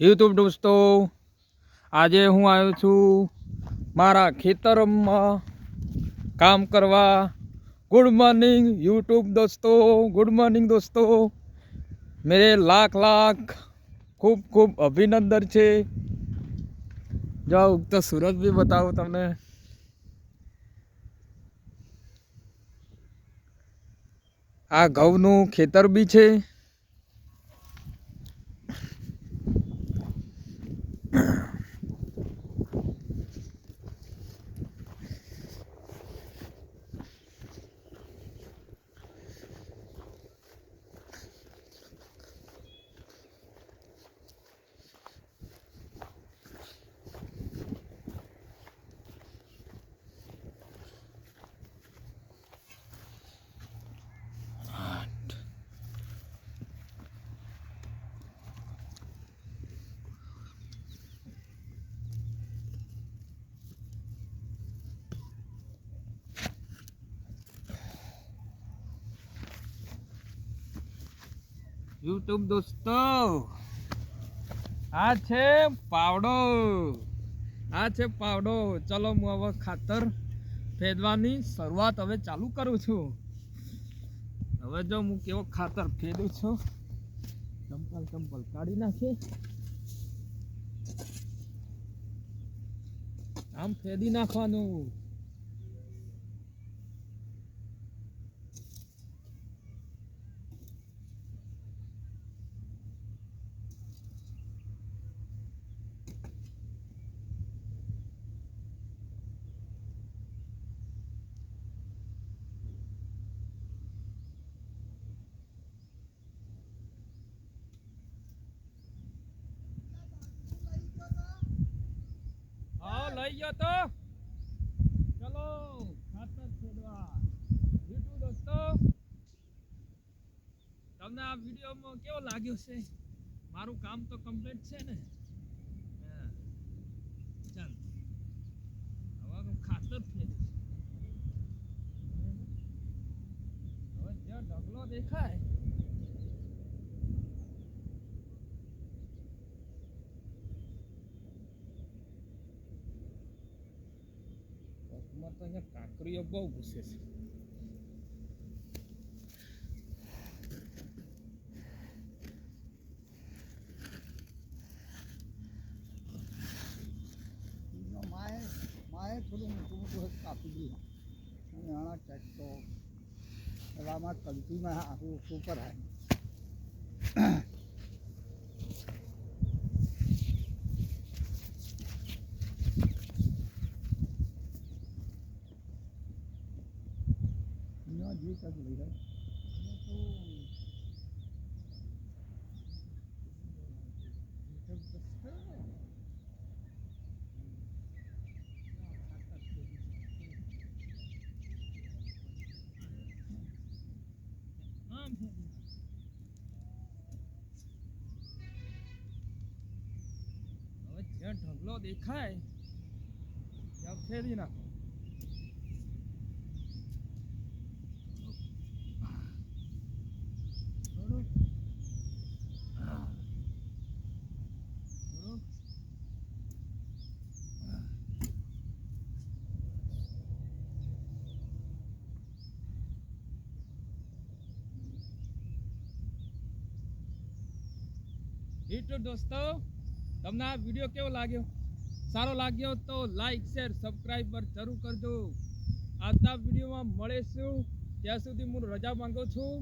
YouTube દોસ્તો, આજે હું આવ્યો છું મારા ખેતરમાં કામ કરવા. ગુડ મોર્નિંગ યુટ્યુબ દોસ્તો ગુડ મોર્નિંગ દોસ્તો. મેરે લાખ લાખ ખૂબ ખૂબ અભિનંદન છે. જાઓ ઉગતો સુરત બી બતાવું તમને. આ ઘઉંનું ખેતર બી છે. યુટ્યુબ દોસ્તો. આ છે પાવડો. આ છે પાવડો. ચલો હું હવે ખાતર ફેદવાની શરૂઆત હવે ચાલુ કરું છું. હવે જો હું કેવો ખાતર ફેદું છું. ચંપલ ચંપલ કાઢી નાખી. આમ ફેદી નાખવાનું. લઈ ગયો તો? ચલો ખાતર ફેરવા. યુટ્યુબ દોસ્તો. તમને આ વિડીયોમાં કેવો લાગ્યો છે? મારું કામ તો કમ્પ્લીટ છે ને. ચાલ. હવે હું ખાતર ફેરીશ હવે જ્યાં ઢગલો દેખાય કચ્છમાં તો અહીંયા કાંકરીઓ બહુ ઘૂસે છે. માએ માએ થોડું મોટું મોટું કાપી દીધું. અને આના ટેક્ટો એવામાં કલ્ટીમાં આખું ઉપર હાઈ કંઈક લઈ જાય હવે જ્યાં ઢગલો દેખાય ત્યાં ફેરી નાખો. યુટ્યુબ દોસ્તો, તમને આ વીડિયો કેવો લાગ્યો? સારો લાગ્યો તો લાઈક શેર સબસ્ક્રાઈબર જરૂર કરજો. આજના વિડીયોમાં મળીશું. ત્યાં સુધી હું રજા માંગુ છું.